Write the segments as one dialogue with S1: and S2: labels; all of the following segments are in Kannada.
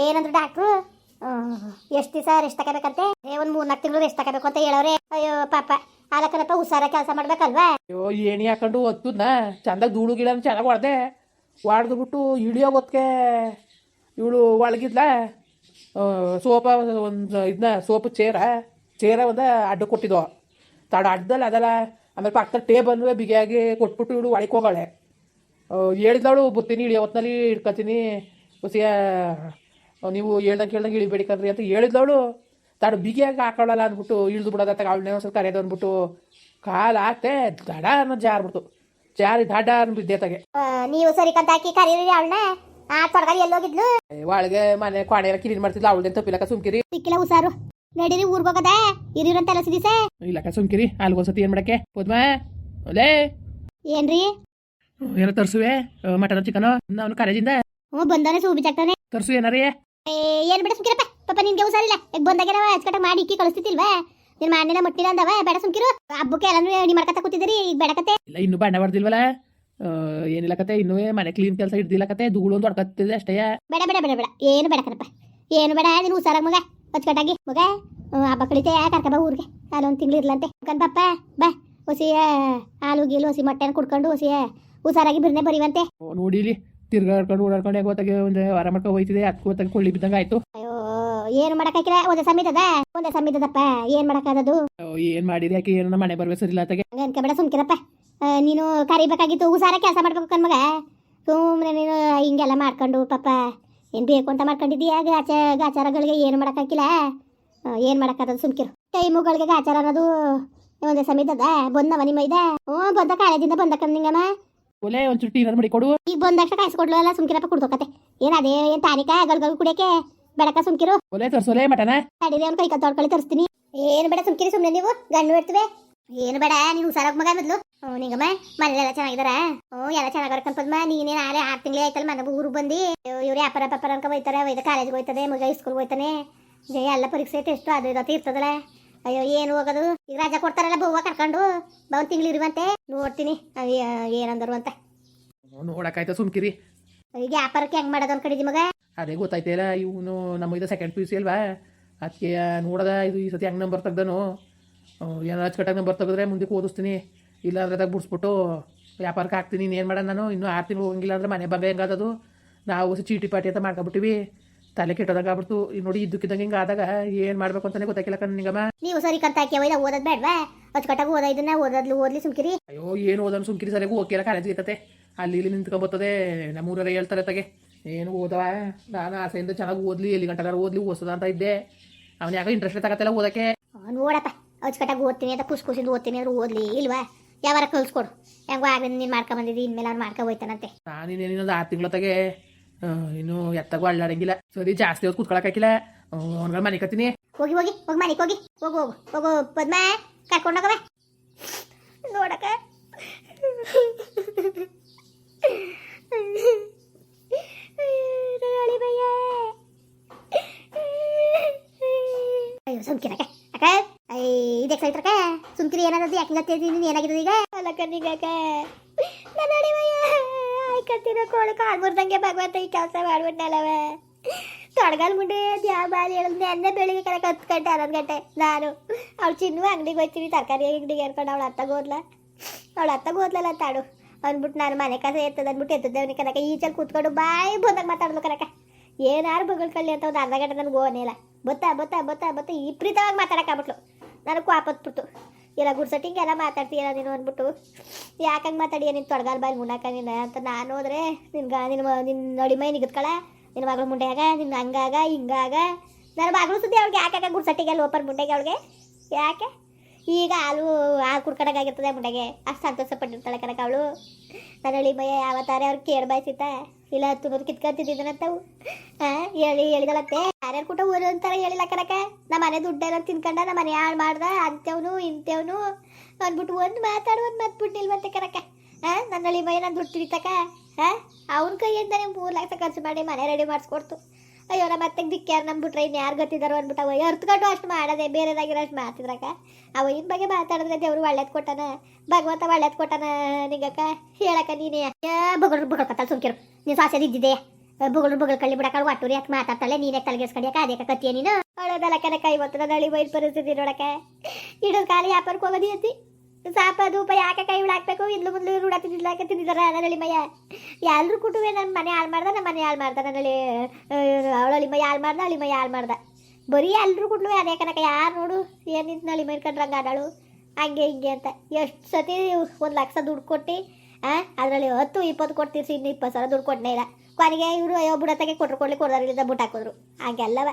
S1: ಏನಂದ್ರು ಡಾಕ್ಟ್ರು ಎಷ್ಟು ದಿವಸ ರೆಸ್ಟ್ ತಗೋಬೇಕಂತೆ ಏ, ಒಂದು ಮೂರ್ನಾಲ್ಕು ತಿಂಗಳು ರೆಸ್ಟ್ ತಗೋಬೇಕು ಅಂತ ಹೇಳವ್ರೆ. ಅಯ್ಯೋ, ಪಾಪ. ಅದಕ್ಕನಪ್ಪ ಹುಷಾರ ಕೆಲಸ ಮಾಡ್ಬೇಕಲ್ವಾ?
S2: ಅಯ್ಯೋ, ಏಣಿ ಹಾಕೊಂಡು ಒತ್ತುದ್ನ? ಚಂದ ಧೂಳು ಗಿಡ ಚೆನ್ನಾಗಿ ಹೊಡೆದೆ ಹೊಡೆದು ಬಿಟ್ಟು ಇಳಿಯೋ ಹೊತ್ತಿಗೆ ಇವಳು ಒಳಗಿದ್ಲ. ಸೋಪ ಒಂದು ಇದನ್ನ ಸೋಪು ಚೇರ ಚೇರ ಒಂದು ಅಡ್ಡ ಕೊಟ್ಟಿದ್ವು. ತಡ ಅಡ್ಡಲ್ಲ ಅದಲ್ಲ. ಆಮೇಲೆ ಪಕ್ಕದ ಟೇಬಲ್ ಬಿಗಿಯಾಗಿ ಕೊಟ್ಬಿಟ್ಟು ಇವಳು ಒಳಗೆ ಹೋಗಾಳೆ. ಹೇಳಿದವಳು ಬತ್ತೀನಿ, ಇಳಿಯೋ ಹೊತ್ತಿನಲ್ಲಿ ಇಟ್ಕೊತೀನಿ ಹೊಸಿಯ ನೀವು ಹೇಳ್ದಂಗೆ ಕೇಳ್ದಂಗೆ ಇಳಿಬೇಡಿ ಕಣ್ರಿ ಅಂತ ಹೇಳಿದವಳು ತಾಡು ಬಿಗಿಯಾಗಿ ಹಾಕೊಳ್ಳಲ್ಲ ಅಂದ್ಬಿಟ್ಟು ಇಳಿದು ಬಿಡೋದ ಅವಳನ್ನ ಅವಳನ್ನೇ ಒಂದ್ಸಲ ಕರೆಯೋದು ಅಂದ್ಬಿಟ್ಟು. ಕಾಲು ಹಾಕ್ತೆ ದಡ ಅನ್ನೋ ಜಾರ್ಬಿಡ್ತು ಜಾರಿ ದಡ ಅನ್ಬಿದ್ದೆ
S1: ತಗೆ. ನೀವು ಸರಿ ಕಂತ ಹಾಕಿ ಕರೀರಿ ಅವಳನ್ನ. ಆ ತೊಡಗಾರಿ ಎಲ್ಲಿ ಹೋಗಿದ್ಲು?
S2: ಒಳಗೆ ಮನೆ ಕೊಣೆ ಎಲ್ಲ ಮಾಡ್ತಿದ್ಲು. ಅವಳದೇನು ತಪ್ಪಿಲ್ಲಕ ಸುಮ್ಕಿರಿ.
S1: ಸಿಕ್ಕಿಲ್ಲ ಹುಷಾರು. ನಡೀರಿ ಊರ್ಗ್ ಹೋಗದ. ಇರಿರಂತ ಎಲ್ಲ ಸಿದಿಸ
S2: ಇಲ್ಲಕ್ಕ ಸುಮ್ಕಿರಿ. ಅಲ್ಗೊಂದ್ಸತಿ ಏನು ಮಾಡಕ್ಕೆ? ಹೋದ್ಮಾ ಅಲೇ
S1: ಏನ್ರಿ?
S2: ಏನೋ ತರ್ಸುವೆ? Mutton chicken? ಅವನು ಕಾಲೇಜಿಂದ
S1: ಹ್ಞೂ ಬಂದಾನೆ ಸೂಬಿ
S2: ತರ್ಸು ಏನಾರೇ?
S1: ಏನ್ ಬೇಡ ಸುಮ್ಕಿರಪ್ಪ. ಪಾಪ ನಿನ್ಗೆ ಹುಷಾರಿಲ್ಲ ಈಗ ಬಂದಾಗ ನಾವು ಮಾಡಿ ಇಕ್ಕಿ ಕಳಿಸ್ತಿಲ್ವಾ ನಿನ್ ಮಾಡಿನ ಮುಟ್ಟಿನ ಅಂದವ. ಬೇಡ ಸುಮ್ಕಿರು. ಹಬ್ಬಕ್ಕೆ ಎಲ್ಲಾನು ರೆಡಿ ಮಾಡ್ಕತ್ತ ಕೂತಿದ್ದೀರಿ. ಈಗ ಬೇಡಕತ್ತೆ
S2: ಇಲ್ಲ ಇನ್ನೂ ಬಣ್ಣ ಬರ್ದಿಲ್ವಲ್ಲ? ಏನಿಲ್ಲ ಕತೆ. ಇನ್ನೂ ಮನೆ ಕ್ಲೀನ್ ಕೆಲಸ ಹಿಡ್ದಿಲ್ಲ ಕತೆ. ಧೂಳು ಒಂದು ಹೊಡ್ಕತ್ತಿದೆ ಅಷ್ಟೇ.
S1: ಬೇಡ ಬೇಡ ಬೇಡ ಬೇಡ. ಏನು ಬೇಡ ಕಣಪ್ಪ. ಏನು ಬೇಡ. ನೀನು ಹುಷಾರಾಗ ಮಗ. ಅಚ್ಕಟ್ಟಾಗಿ ಮಗ ಹಬ್ಬ ಕಳಿತೆ. ಕರ್ಕಬ ಊರಿಗೆ. ಅಲ್ಲೊಂದು ತಿಂಗಳು ಇರ್ಲಂತೆ. ಕಣ್ ಪಾಪ. ಬಾ. ಹೊಸಿಯ ಹಾಲು ಗೀಲು ಹೊಸಿ ಮೊಟ್ಟೆನ ಕುಡ್ಕೊಂಡು ಹೊಸಿಯ ಹುಷಾರಾಗಿ ಬಿರ್ನೆ ಬರೀವಂತೆ.
S2: ನೋಡಿಲಿ. ತಿರ್ಗಾಡ್ಕೊಂಡು ಓಡಾಡ್ಕೊಂಡು ಗೊತ್ತಾಗೆ ಒಂದು ವಾರ ಮಾಡ್ಕೊಂಡು ಹೋಯ್ತಿದೆ ಅದಕ್ಕೆ ಗೊತ್ತಾಗ ಕೊಳ್ಳಿ ಬಿದ್ದಂಗೆ ಆಯ್ತು.
S1: ಅಯ್ಯೋ ಏನು ಮಾಡಕ್ಕಾಗಿಲ್ಲ ಒಂದೇ ಸಮಿತದ ಒಂದೇ ಸಮಿತದಪ್ಪ ಏನು ಮಾಡಕ್ಕಾಗದು
S2: ಏನು ಮಾಡಿರಿ ಯಾಕೆ ಏನೋ ಮನೆ ಬರ್ಬೇಕು ಸರಿಲ್ಲ ತಗೆ
S1: ಹಂಗ ಅನ್ಕೋಬೇಡ ಸುಮ್ಕಿರಪ್ಪ. ಆ, ನೀನು ಕರಿಬೇಕಾಗಿತ್ತು ಉಸಾರ ಕೆಲಸ ಮಾಡ್ಬೇಕು ಕಣ್ಮಗ ಸುಮ್ಮನೆ ನೀನು ಹಿಂಗೆಲ್ಲ ಮಾಡ್ಕೊಂಡು ಪಾಪ ಏನು ಬೇಕು ಅಂತ ಮಾಡ್ಕೊಂಡಿದ್ದೀಯ? ಗಾಚ ಗಾಚಾರಗಳಿಗೆ ಏನು ಮಾಡೋಕ್ಕಾಗಿಲ್ಲ ಏನು ಮಾಡೋಕ್ಕಾಗದು ಸುಮ್ಕಿರು. ಟೈಮುಗಳಿಗೆ ಗಾಚಾರ ಅನ್ನೋದು ಒಂದೇ ಸಮೀತದ ಬಂದವ ನಿಮ್ಮ ಇದ? ಹ್ಞೂ ಬಂದ ಕಾಲೇಜಿಂದ ಬಂದ ಕಣ್ಣಿಂಗಮ್ಮ
S2: ಒಲೆ ಒಂದ್ ಚುಟ್ಟಿ ಏನಾದ್ರು ಮಾಡಿ ಕೊಡು.
S1: ಈಗ ಬಂದಕ್ಷ ಕಾಯಿಸಿ ಕೊಡ್ಲು ಅಲ್ಲ ಸುಮ್ಕಿರಪ್ಪ ಕುಡ್ದೋಕತ್ತೆ ಏನ್ ಅದೇ ಏನ್ ತಾರಿಕ ಗಲ್ಗಲ್ ಕುಡಿಯಕ್ಕೆ? ಬೆಳಕ ಸುಮ್ಕಿರು.
S2: ಒಲೆ ತರ್ಸೋಲೆ ಮಟನ?
S1: ತಡೀರಿ ಅವ್ನ ಕೈ ಕ ತೊಡ್ಕೊಳ್ಳಿ ತರಿಸ್ತೀನಿ. ಏನ್ ಬೇಡ ಸುಮ್ಕಿರಿ ಸುಮ್ನೆ ನೀವು ಗಣ್ಣು ಇರ್ತವೆ ಏನು ಬೇಡ ನೀನು ಹುಷಾರಾಗ ಮಗ ಮೊದ್ಲು. ಹ್ಞೂ ನಿಂಗಮ್ಮ ಮನೇಲೆಲ್ಲ ಚೆನ್ನಾಗಿದಾರ? ಹ್ಞೂ ಎಲ್ಲ ಚೆನ್ನಾಗಿ ನೀನ್ ನೀನೇನು ಆಲೆ ಆರು ತಿಂಗಳೇ ಆಯ್ತಲ್ಲ ಮನೆ ಊರು ಬಂದು. ಇವ್ರು ವ್ಯಾಪಾರ ಪಾಪಾರ ಅನ್ಕೊ ಹೋಯ್ತಾರೆ ಒಯ್ದ ಕಾಲೇಜ್ಗೆ ಹೋಯ್ತದೆ ಮಗ ಸ್ಕೂಲ್ಗೆ ಹೋಯ್ತಾನೆ. ಜಯ ಎಲ್ಲ ಪರೀಕ್ಷೆ ಟೆಸ್ಟು ಅದು ಇದತ್ತು ಇರ್ತದಲ್ಲ. ಅಯ್ಯೋ ಏನು ಹೋಗೋದು? ಈಗ ರಾಜಾ ಕೊಡ್ತಾರಲ್ಲ ಬವ್ವ ಕರ್ಕೊಂಡು? ಬವನ್ ತಿಂಗಳು ಇರುವಂತೆ. ನೋಡ್ತೀನಿ. ಅಯ್ಯ, ಏನಂದರು ಅಂತ.
S2: ನೋಡಕ್ಕಾಯ್ತಾ ಸುಮ್ಕಿರಿ.
S1: ಈಗ ವ್ಯಾಪಾರಕ್ಕೆ ಹೆಂಗ್ ಮಾಡೋದು ಅನ್ಕೊಂಡಿದ್ದಿ ಮಗ?
S2: ಅದೇ ಗೊತ್ತಾಯ್ತಿಲ್ಲ ಇವನು ನಮ್ಮ ಇದು ಸೆಕೆಂಡ್ ಪಿ ಯು ಸಿ ಅಲ್ವಾ? ಅದಕ್ಕೆ ನೋಡದ ಇದು ಈ ಸತಿ ಹೆಂಗೆ ನಂಬರ್ ತೆಗ್ದನು. ಏನಾರು ಅಚ್ಚುಕಟ್ಟಾಗಿ ನಂಬರ್ ತೆಗೆದ್ರೆ ಮುಂದಕ್ಕೆ ಓದಿಸ್ತೀನಿ. ಇಲ್ಲ ಅಂದ್ರೆ ಅದಕ್ಕೆ ಬಿಡಿಸ್ಬಿಟ್ಟು ವ್ಯಾಪಾರಕ್ಕೆ ಹಾಕ್ತೀನಿ. ಏನು ಮಾಡೋಣ ನಾನು? ಇನ್ನೂ ಆರು ತಿಂಗಳು ಹೋಗಂಗಿಲ್ಲ ಅಂದ್ರೆ ಮನೆ ಬಂಗ ಹೆಂಗಾದದು ನಾವು ಚೀಟಿ ಪಾಟಿ ಅಂತ ಮಾಡ್ಕೊಬಿಟ್ಟಿವಿ ತಲೆ ಕೆಟ್ಟೋದಾಗ ಆಗ್ಬಿಡ್ತು. ಈಗ ನೋಡಿ ಇದ್ದಕ್ಕಿದ್ದಂಗೆ ಹಿಂಗ ಆದಾಗ ಏನು ಮಾಡಬೇಕು ಅಂತಾನೆ ಗೊತ್ತಾಗಿಲ್ಲ ಕಣ್ ನಿಂಗಮ್ಮ.
S1: ನೀವು ಸರಿ ಕಂತ ಒಯ್ದ ಓದೋದು ಬೇಡವಾ? ಅಚ್ಚುಕಟ್ಟಾಗಿ ಓದ ಇದನ್ನ ಓದದ್ಲು ಓದ್ಲಿ ಸುಮ್ಕಿರಿ.
S2: ಅಯ್ಯೋ ಏನು ಓದನ್ ಸುಮ್ಕಿರಿ ಸರಿಯಾಗಿ ಓಕೆ ಕಾಲೇಜ್ ಇರ್ತತೆ. ಅಲ್ಲಿ ಇಲ್ಲಿ ನಿಂತ್ಕೊಂಬರ್ತದೆ ಮೂರರ ಹೇಳ್ತಾರೆ ತಗೆ ಏನು ಓದವಾ? ನಾನು ಆಸೆಯಿಂದ ಚೆನ್ನಾಗಿ ಓದ್ಲಿ ಎಲ್ಲಿ ಗಂಟೆಗಾರ ಓದ್ಲಿ ಓದ್ಸದ ಅಂತ ಇದ್ದೆ. ಅವ್ನು ಯಾಕೆ ಇಂಟ್ರೆಸ್ಟ್ ತಗತ್ತಲ್ಲ ಓದಕ್ಕೆ?
S1: ಓಡಪ್ಪ ನೋಡಪ್ಪ ಅಚ್ಚುಕಟ್ಟಾಗಿ ಓದ್ತೀನಿ ಅಂತ ಖುಷಿ ಖುಷಿಯಿಂದ ಓದ್ತೀನಿ ಅಂದ್ರೆ ಓದ್ಲಿ ಇಲ್ವಾ? ಯಾವಾರ ಕಳ್ಸ್ಕೊಡು ಹೆಂಗೋ ಆಗ ನೀನು ಮಾಡ್ಕೊಂಡ್ ಬಂದಿದ್ದಿ ಇನ್ಮೇಲೆ ಅವ್ನು ಮಾಡ್ಕೊ ಹೋಯ್ತಾನಂತೆ.
S2: ನಾನು ಇನ್ನೇನಿನ್ನೊಂದು ಆರು ತಿಂಗಳ ತಗೆ ಇನ್ನು ಎತ್ತಾಗೂ ಅಳ್ಳಾಡಂಗಿಲ್ಲ ಸರಿ, ಜಾಸ್ತಿ ಹೊತ್ತು ಕೂತ್ಕೊಳಕ್ಕಾಗಿಲ್ಲ ಅವ್ನುಗಳು ಮನೆ ಕತ್ತೀನಿ.
S1: ಹೋಗಿ ಹೋಗಿ ಹೋಗಿ ಮನೆಗೆ ಹೋಗಿ. ಹೋಗು ಹೋಗು ಹೋಗು, ಪದ್ಮ ಕರ್ಕೊಂಡೋಗವೆ ನೋಡಕ ಅಯ್ಯೋ ಸುಮ್ಕಿರಕ ಅಕ್ಕ. ಐ ಇದಕ್ಕೆ ಸೈತ್ರಕ ಸುಮ್ಕಿರಿ ಏನಾದದ್ದು ಯಾಕೆ ಗತ್ತಿ ನೀನು ಏನಾಗಿರೋದು ಈಗ? ಅಲ್ಲಕ್ಕ ನಿಗಕ್ಕ ನನ್ನ ಅಡಿವಯ್ಯ ಆಯ್ಕತ್ತಿನ ಕೋಳಿ ಮುರ್ದಂಗೆ ಭಗವಂತ ಈ ಕೆಲಸ ಮಾಡ್ಬಿಟ್ನಲ್ಲವ. ತೊಡಗಲ್ ಮುಂಡೆ ಯಾವ ಬಾಲಿ ಹೇಳಿದ್ ನೆನ್ನೆ ಬೆಳಿಗ್ಗೆ ಕರೆಕ್ಟ್ ಹತ್ತು ಗಂಟೆ, ಹನ್ನೊಂದು ಗಂಟೆ. ನಾನು ಅವ್ಳು ಚಿನ್ನು ಅಂಗಡಿಗೆ ಹೋಗ್ತೀನಿ ತರಕಾರಿ ಅಂಗಡಿಗೆ ಹೇಳ್ಕೊಂಡು ಅವಳು ಅತ್ತಗೆ ಹೋದ್ಲ. ಅವಳು ಅತ್ತಗೆ ಹೋದ್ಲಲ್ಲ ತಾಡು ಅಂದ್ಬಿಟ್ಟು ನಾನು ಮನೆ ಕಸ ಎತ್ತದ ಅಂದ್ಬಿಟ್ಟು ಎತ್ತದ್ದೇವನಿ ಕನಕ ಈಚಲ್ ಕೂತ್ಕೊಂಡು ಬಾಯಿ ಬಂದಾಗ ಮಾತಾಡೋದು ಕನಕ ಏನಾರು ಬಗಳ್ಕೊಳ್ಳಿ ಅಂತ ಒಂದು ಅರ್ಧ ಗಂಟೆ ನನಗೆ ಓನಿಲ್ಲ ಬತ್ತಾ ಬತ್ತಾ ಬತ್ತಾ ಬತ್ತಾ ವಿಪರೀತವಾಗಿ ಮಾತಾಡೋಕ್ಕಾಗ್ಬಿಟ್ಲು ನನಗೆ ಕ್ವಾಪತ್ಬಿಡ್ತು ಇಲ್ಲ ಗುಡ್ಸಟ್ಟಿಂಗ್ ಎಲ್ಲ ಮಾತಾಡ್ತೀಯಲ್ಲ ನೀನು ಅಂದ್ಬಿಟ್ಟು. ಯಾಕಂಗೆ ಮಾತಾಡಿಯ ನಿನ್ನ ತೊಡಗಾಲ್ ಬಾಯಿ ಮುನ್ನಾಕ ನೀನು ಅಂತ ನಾನು ಹೋದ್ರೆ ನಿನ್ಗೆ ನಿನ್ನ ನಿನ್ನ ನೋಡಿ ಮೈ ನಿಗದ್ಕೊಳ ನಿನ್ನ ಮಗಳು ಮುಂಡೆಯಾಗ ನಿನ್ನ ಹಂಗಾಗ, ಹಿಂಗಾಗ. ನನ್ನ ಮಗಳು ಸುದ್ದಿ ಅವ್ಳಿಗೆ ಯಾಕಾಗ ಗುಡ್ಸಟ್ಟಿಗೆ ಓಪನ್ ಮುಂಡೆಗೆ ಅವಳಿಗೆ? ಯಾಕೆ? ಈಗ ಹಾಲು ಹಾಲು ಕುಡ್ಕೊಂಡಾಗಿರ್ತದೆ ಮುಂಡೆಗೆ. ಅಷ್ಟು ಸಂತೋಷ ಪಟ್ಟಿರ್ತಾಳೆ ಕಣಕ ಅವಳು ನನ್ನ ಮೈಯ ಯಾವತ್ತಾರೆ ಅವ್ರಿಗೆ ಕೇಳಿ ಇಲ್ಲ ಹತ್ತು ನೂರು ಕಿತ್ಕೊಂತಿದ್ದೀನಂತವು ಹಾಂ ಹೇಳಿ, ಹೇಳಿದಳಂತೆ. ಯಾರ್ಯಾರು ಕೂಟ ಹೇಳಿಲ್ಲ ಕರಕ ನಮ್ಮ ಮನೆ ದುಡ್ಡೆಲ್ಲ ತಿನ್ಕೊಂಡ ನಮ್ಮ ಮನೆ ಹಾಳು ಮಾಡ್ದ ಅಂತೇವ್ನು ಇಂತೇವ್ನು ಅಂದ್ಬಿಟ್ಟು ಒಂದು ಮಾತಾಡು, ಒಂದು ಮಾತು ಬಿಟ್ಟಿಲ್ವಂತೆ ಕಣಕ ಹಾಂ ನನ್ನ ಹಳ್ಳಿ ಮೈ ನಾನು ದುಡ್ಡು ತಿಡಿತಕ ಹಾಂ ಅವ್ನ ಕೈಯಿಂದನೇ ಮೂರು ಲಕ್ಷ ಖರ್ಚು ಮಾಡಿ ಮನೆ ರೆಡಿ ಮಾಡಿಸ್ಕೊಡ್ತು. ಅಯ್ಯೋ, ನಮ್ಮ ಮತ್ತೆ ದಿಕ್ಕ್ಯಾರು ನಂಬಿಟ್ರೆ ಇನ್ನು ಯಾರು ಗೊತ್ತಿದ್ದಾರೋ ಅಂದ್ಬಿಟ್ಟು ಅವ ಅರ್ತ್ಕೊಂಡು ಅಷ್ಟು ಮಾಡದೆ, ಬೇರೆದಾಗಿರೋ ಅಷ್ಟು ಮಾಡ್ತಿದ್ರಕ್ಕ ಅವ ಇನ್ ಬಗ್ಗೆ ಮಾತಾಡಿದ್ರೆ ದೇವ್ರು ಒಳ್ಳೇದು ಕೊಟ್ಟಾನ? ಭಗವಂತ ಒಳ್ಳೇದು ಕೊಟ್ಟಾನ ನಿಂಗಕ್ಕ? ಹೇಳಕ್ಕ ನೀನೇ? ಬಗಡ್ ಬಗಡ್ಕತ್ತ ಸುಮ್ಕಿರು ನೀನು ಸಾಸದ ಇದ್ದಿದೆ ಬೊಗಳು ಬುಗಳು ಕಳ್ಳಿ ಬಿಡಕ ಒಟ್ಟೂರಿ ಯಾಕೆ ಮಾತಾಡ್ತಾಳೆ? ನೀನೇ ತಲೆಗೆಸ್ಕೊಂಡ್ಯಾಕ ಅದೇ ಕತ್ತಿಯ ನೀನು? ಅಳೋದಲ್ಲ ಕನ ಕೈ ನನ್ನ ನಳಿ ಬೈಲ್ ಪರಿಸ್ಥಿತಿ ನೋಡಕ ಇಡೋದು ಖಾಲಿ ವ್ಯಾಪಾರಕ್ಕೆ ಹೋಗೋದಿ ಅತಿ ಸಾಪ ಧೂಪ ಯಾಕೆ ಕೈ ಬಿಡಾಕ್ಬೇಕು ಇದ್ಲು ಮುಂದ್ ರೂಢ ತಿಂದಿದ್ಲಾಕ ತಿಂದಿದಾರ ನಳಿ ಮಯ್ಯ ಎಲ್ರು ಕುಟುಂಬ ನನ್ನ ಮನೆ ಹಾಳು ಮಾಡ್ದ ನಮ್ಮ ಮನೆ ಹಾಳು ಮಾಡ್ದ ನನ್ನಲ್ಲಿ ಅವಳಳಿ ಮೈ ಹಾಳು ಮಾಡ್ದ ಅಳಿ ಮೈ ಹಾಳು ಮಾಡ್ದ. ಬರೀ ಎಲ್ರು ಕುಟ್ಲು, ಅದೇ ಕನಕ. ಯಾರು ನೋಡು, ಏನು ನಿಂತು ನಳಿ ಮೈ ಕಂಡ್ರಂಗೆ ಆಡಾಳು ಹಂಗೆ ಹಿಂಗೆ ಅಂತ. ಎಷ್ಟು ಸತಿ ಒಂದು ಲಕ್ಷ ದುಡ್ಡು ಕೊಟ್ಟು ಅದರಲ್ಲಿ ಹತ್ತು, ಇಪ್ಪತ್ತು ಕೊಡ್ತೀರಿ ಇನ್ನು ಇಪ್ಪತ್ತು ಸಾವಿರ ದುಡ್ಡು ಕೊಟ್ಟನೇ ಇಲ್ಲ. ಕೊನೆಗೆ ಇವರು ಅಯ್ಯೋ ಬುಡತಾಗೆ ಕೊಟ್ರು, ಕೊಡ್ಲಿ ಕೊಡ್ದಾರಿಲ್ಲ ಬುಟ್ ಹಾಕಿದ್ರು. ಹಾಗೆಲ್ಲವ.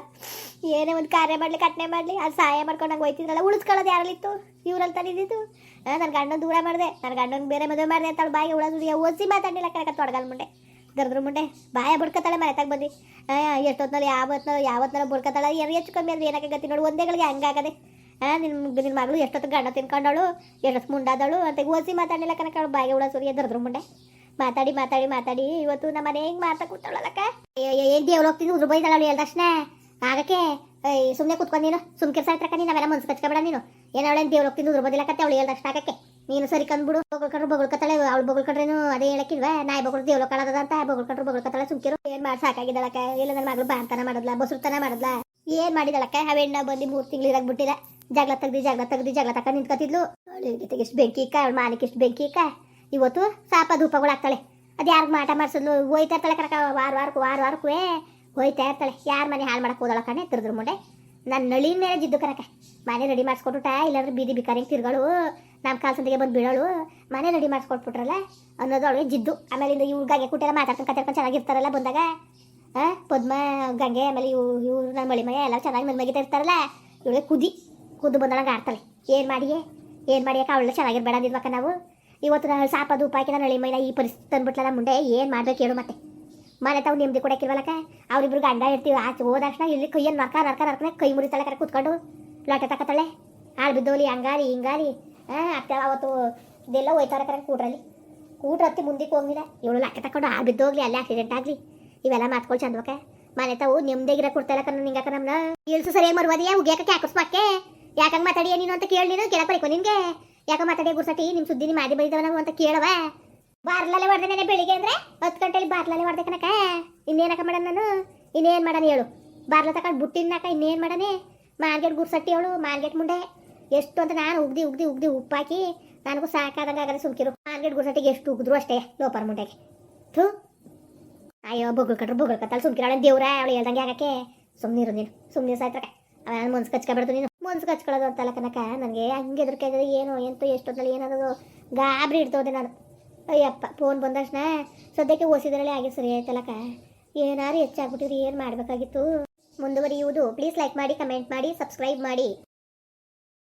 S1: ಏನೇ ಒಂದು ಕಾರ್ಯ ಮಾಡಲಿ, ಕಟ್ನೆ ಮಾಡಲಿ, ಅದು ಸಹಾಯ ಮಾಡ್ಕೊಂಡು ಹಂಗೆ ಹೋಯ್ತಿದ್ರಲ್ಲ ಉಳಿಸ್ಕೊಳ್ಳೋದು ಯಾರಲ್ಲಿತ್ತು? ಇವ್ರಲ್ಲಿ ತಂದಿದ್ದು ನನ್ನ ಗಂಡನ ದೂರ ಮಾಡಿದೆ ನನ್ನ ಗಂಡನ ಬೇರೆ ಮದುವೆ ಮಾಡಿದೆ ಅಂತ ಬಾಯಿ ಉಳ ಓಸಿ ಮಾತಾಡಲಿಲ್ಲ ಕನಕ ತೊಡಗಲ್ ಮುಂಡೆ ದರದ್ರ ಮುಂಡೆ ಬಾಯ ಬುಡ್ಕತ್ತಾಳೆ ಮನೆ ತಗ ಬಂದು ಎಷ್ಟೊತ್ನಲ್ಲಿ ಯಾವತ್ನಲ್ಲಿ ಯಾವತ್ನಲ್ಲ ಬುಡ್ಕತ್ತಾಳೆ? ಎರಡು ಹೆಚ್ಚು ಕಮ್ಮಿ ಅಂದ್ರೆ ಏನಕ್ಕೆ ಗತಿ ನೋಡು, ಒಂದೇಗಳಿಗೆ ಹಂಗಾಗದೆ. ಹಾಂ ನಿನ್ನ ನಿನ್ನ ಮಗಳು ಎಷ್ಟೊತ್ತು ಗಂಡ ತಿನ್ಕೊಂಡಳು ಎಷ್ಟೊತ್ತು ಮುಂಡಾದಳು ಅಂತ ಓಸಿ ಮಾತಾಡಲಿಲ್ಲ ಕನಕ ಬಾಯಿಗೆ ಬಾಯಿ ಉಳ ಸುರಿಯ ದರ್ದ್ರ ಮುಂಡೆ ಮಾತಾಡಿ ಮಾತಾಡಿ ಮಾತಾಡಿ. ಇವತ್ತು ನಮ್ಮ ಮನೆ ಹೆಂಗ್ ಮಾತಾ ಕೂತಾಳಲ್ಲಕ್ಕ ಏನ್ ದೇವ್ರು ಹೋಗ್ತೀನಿ ಬೈದಳ ಅವಳು ಹೇಳ್ದ ತಕ್ಷಣ. ಆಗಕ್ಕೆ ಸುಮ್ಮನೆ ಕುತ್ಕೊಂಡು ನೀನು ಸುಮ್ ಕೆಲಸ ಆಯ್ತಕ್ಕ ನೀನು ಅವೆಲ್ಲ ಮನ್ಸು ನೀನು. ಏನ್ ಅವಳೇನು ದೇವ್ರು ಹೋಗ್ತೀನಿ ಉದ್ರು ಬದಿಲಕತ್ತೆ ಅವಳು ಹೇಳ್ದ ತಕ್ಷಣ ಆಗಕ್ಕೆ. ನೀನು ಸರಿ ಕಂದ್ಬಿಡು. ಬಗಳ್ಕಂಡ್ರು ಬೊಗಳ್ಕತ್ತಾಳೆ. ಅವಳು ಬೊಗಳ್ಕೊಂಡ್ರೇನು ಅದೇ ಹೇಳಕ್ಕಿಲ್ವಾ? ನಾಯಿ ಬೊಗಳು ದೇವ್ರು ಕಳದ ಅಂತ ಬೊಗಳ್ಕೊಂಡ್ರು ಬೊಗಳ್ಕತ್ತಾಳೆ. ಸುಮ್ಕಿರು. ಏನ್ ಮಾಡಿ, ಸಾಕಾಗಿದ್ದಳಕ್ಕ? ಇಲ್ಲ, ನನ್ನ ಮಗಳು ಬಾಂತನ ಮಾಡದ್ಲ? ಬಸುರ್ತನ ಮಾಡದ್ಲ? ಏನ್ ಮಾಡಿದಳಕ್ಕ? ಅವೆಣ್ಣ ಬಂದು ಮೂರು ತಿಂಗಳು ಇರಾಗ ಬಿಟ್ಟಿಲ್ಲ ಜಗಳ ಜಾಗ ಜಗಳ ಜಾಗ ತಕ್ಕ ನಿಂತ್ಕೊತಿದ್ಲು ಅವಳಿಗೆ ಎಷ್ಟು ಬೆಂಕಿ ಇಕ್ಕ ಅವಳ ಮಾನಿಕ್ ಎಷ್ಟು ಬೆಂಕಿ ಇಕ್ಕ ಇವತ್ತು ಸಾಪ ಧೂಪಗಳು ಹಾಕ್ತಾಳೆ ಅದು ಯಾರಿಗೆ ಮಾಟ ಮಾಡಿಸಿದ್ಲು? ಹೋಯ್ತಾ ಇರ್ತಾಳೆ ಕರಕ ವಾರ ವಾರಕ್ಕೂ ವಾರ ವಾರಕ್ಕೂ. ಹೋಯ್ತಾ ಇರ್ತಾಳೆ ಯಾರ ಮನೆ ಹಾಳು ಮಾಡಕ್ಕೆ ಹೋದಳ ಕಣೆ, ತಿರ್ದ್ರ ಮುಂಡೆ ನನ್ನ ನಳಿನ ಮೇಲೆ ಜಿದ್ದು ಕನಕ ಮನೆ ರೆಡಿ ಮಾಡಿಸ್ಕೊಟ್ಬಿಟ್ಟ, ಇಲ್ಲಾಂದ್ರೆ ಬೀದಿ ಬಿಕಾರಿ ತಿರ್ಗಳು. ನಮ್ಮ ಕಾಲ್ಸಂದಿಗೆ ಬಂದು ಬೀಳೋಳು. ಮನೆ ರೆಡಿ ಮಾಡಿಸ್ಕೊಟ್ಬಿಟ್ರಲ್ಲ, ಅನ್ನೋದು ಅವಳಿಗೆ ಜಿದ್ದು. ಆಮೇಲೆ ಇಂದ ಇವ್ರು ಗಂಗೆ ಕುಟ್ಟೆಲ್ಲ ಮಾತಾಡ್ಕೊಂಡು ಕತ್ತಿರ್ಕೊಂಡು ಚೆನ್ನಾಗಿರ್ತಾರಲ್ಲ ಬಂದಾಗ. ಪದ್ಮ, ಗಂಗೆ, ಆಮೇಲೆ ಇವು ಇವ್ರು ನಮ್ಮ ಮಳಿ ಮನೆ ಎಲ್ಲ ಚೆನ್ನಾಗಿ ಮದ್ಮಗಿತಾ ಇರ್ತಾರಲ್ಲ, ಇವಳಿಗೆ ಕುದಿ. ಕುದ್ದು ಬಂದಳಂಗೆ ಆಡ್ತಾಳೆ. ಏನು ಮಾಡಿಯೇ? ಏನು ಮಾಡಿಯಕ್ಕ ಅವಳೆಲ್ಲ ಚೆನ್ನಾಗಿರ್ಬೇಡ ಅಂದಿದ್ವಕ್ಕ ನಾವು. ಇವತ್ತು ಸಾಪ ಧೂಪ ಹಾಕಿ ನಾನು ಮೈನ ಈ ಪರಿಸ್ಥಿತಿ ತಂದ್ಬಿಟ್ಲಲ್ಲ ಮುಂದೆ? ಏನು ಮಾಡ್ಬೇಕು ಹೇಳು ಮತ್ತೆ. ಮನೆ ತಾವು ನೆಮ್ಮದಿ ಕೊಡಕ್ಕಿಲ್ವಲ್ಲಕ್ಕ ಅವ್ರಿಬ್ರು ಗಂಡ ಇರ್ತೀವಿ ಆಚೆ ಹೋದ ತಕ್ಷಣ ಇಲ್ಲಿ ಕೈಯನ್ನು ನರ್ಕ ನರ್ಕ ನರ್ಕನೆ ಕೈ ಮುರಿತಾಳೆ ಕರೆ ಕೂತ್ಕೊಂಡು. ಲಾಟ ತಕತಾಳೆ ಆಳು ಬಿದ್ದೋಲಿ ಹಂಗಾರಿ ಹಿಂಗಾರಿ ಹಾಂ ಅತ್ತೆ ಅವತ್ತು ಇದೆಲ್ಲ ಹೋಯ್ತಾರೆ ಕರೆ ಕೂಟ್ರಲ್ಲಿ. ಕೂಟ್ರ ಹತ್ತಿ ಮುಂದಕ್ಕೆ ಹೋಗಿಲ್ಲ ಇವಳು ಲಕ್ಕ ತಕೊಂಡು ಆಳು ಬಿದ್ದೋಗ್ಲಿ, ಅಲ್ಲೇ ಆಕ್ಸಿಡೆಂಟ್ ಆಗಲಿ. ಇವೆಲ್ಲ ಮಾತ್ಕೊಳ್ ಚಂದ್ವಕ್ಕೆ ಮನೆ ತಾವು ನೆಮ್ಮದಿಗಿರ ಕೊಡ್ತಾಯಿಲ್ಲ ಕಣ್ಣ ನಿಂಗಕ್ಕ ನಮ್ಮನ್ನ ಇಲ್ಸು ಸರಿಯಾಗಿ ಮರುವದಿಯಾ? ಉಗ್ಯಾಕ ಹಾಕಿಸ್ಬಾಕೆ ಯಾಕಂಗೆ ಮಾತಾಡಿಯ ನೀನು ಅಂತ ಕೇಳಿ ನೀನು? ಕೇಳಕ್ ಬರೀಕೋ ನಿನ್ಗೆ? ಯಾಕ ಮಾತಾಡಿ ಗುರ್ಸಟಿ ನಿಮ್ಮ ಸುದ್ದಿ ನಿಮ್ಮ ಮಾದಿ ಬೈದವ ನಾವು ಅಂತ ಕೇಳವ? ಬಾರ್ಲಲ್ಲೇ ಹೊಡೆದೆ ಬೆಳಿಗ್ಗೆ ಅಂದ್ರೆ ಹತ್ತು ಗಂಟೆಲಿ ಬಾರ್ಲಲ್ಲೇ ಹೊಡೆದೆ ಕನಕ ಇನ್ನೇನಕ್ಕ ಮಾಡೋಣ ನಾನು? ಇನ್ನೇನು ಮಾಡೋಣ ಹೇಳು. ಬಾರ್ಲ ತಕೊಂಡು ಬುಟ್ಟಿನಾಕ ಇನ್ನೇನು ಮಾಡನೆ ಮಾರ್ಗೆಟ್ ಗುರ್ಸಟ್ಟಿ ಅವಳು ಮಾರ್ಗೆಟ್ ಮುಂಡೆ. ಎಷ್ಟು ಅಂತ ನಾನು ಉಗ್ದಿ ಉಗ್ದಿ ಉಗ್ದಿ ಉಪ್ಪಾಕಿ ನನಗೂ ಸಾಕಾದಂಗೆ ಆಗಲ್ಲ ಸುಮ್ಕಿರು. ಮಾರ್ಗೆಟ್ ಗುರ್ಸಟ್ಟಿಗೆ ಎಷ್ಟು ಉಗಿದ್ರು ಅಷ್ಟೇ ಲೋಪರ್ ಮುಂಡೆಗೆ. ಥೂ. ಅಯ್ಯೋ ಬೊಗಳು ಕಟ್ರು ಬೊಗಳು ಕತ್ತಲ್ಲಿ ಸುಮ್ಕಿರಾಳೆ ದೇವ್ರ? ಅವಳು ಹೇಳ್ದಂಗೆ ಆಗಕ್ಕೆ. ಸುಮ್ಮನಿರು ನೀನು. ಸುಮ್ಮನೆ ಸಾಯ್ತ್ರಕ ಆಮೇಲೆ ಮನ್ಸು ಕಚ್ಕೊಬಿಡ್ತು ನೀನು. ಮನ್ಸು ಹಚ್ಕೊಳ್ಳೋದು ಅಂತಲ್ಲ ಕನಕ? ನನಗೆ ಹಂಗೆ ಎದುರ್ಕೆ ಏನು? ಎಂತೂ ಎಷ್ಟೊತ್ತಲ್ಲಿ ಏನಾದ್ರು ಗಾಬರಿ ಇಡ್ತೋದೆ ನಾನು ಅಯ್ಯಪ್ಪ ಫೋನ್ ಬಂದ ತಕ್ಷಣ ಸದ್ಯಕ್ಕೆ ಓಸಿದ್ರಲ್ಲೇ ಆಗಿ ಸರಿ ಆಯ್ತಲ್ಲಕ್ಕ ಏನಾರು ಹೆಚ್ಚಾಗ್ಬಿಟ್ಟಿದ್ರೆ ಏನು ಮಾಡಬೇಕಾಗಿತ್ತು? ಮುಂದುವರಿಯುವುದು. ಪ್ಲೀಸ್ ಲೈಕ್ ಮಾಡಿ ಕಮೆಂಟ್ ಮಾಡಿ ಸಬ್ಸ್ಕ್ರೈಬ್ ಮಾಡಿ.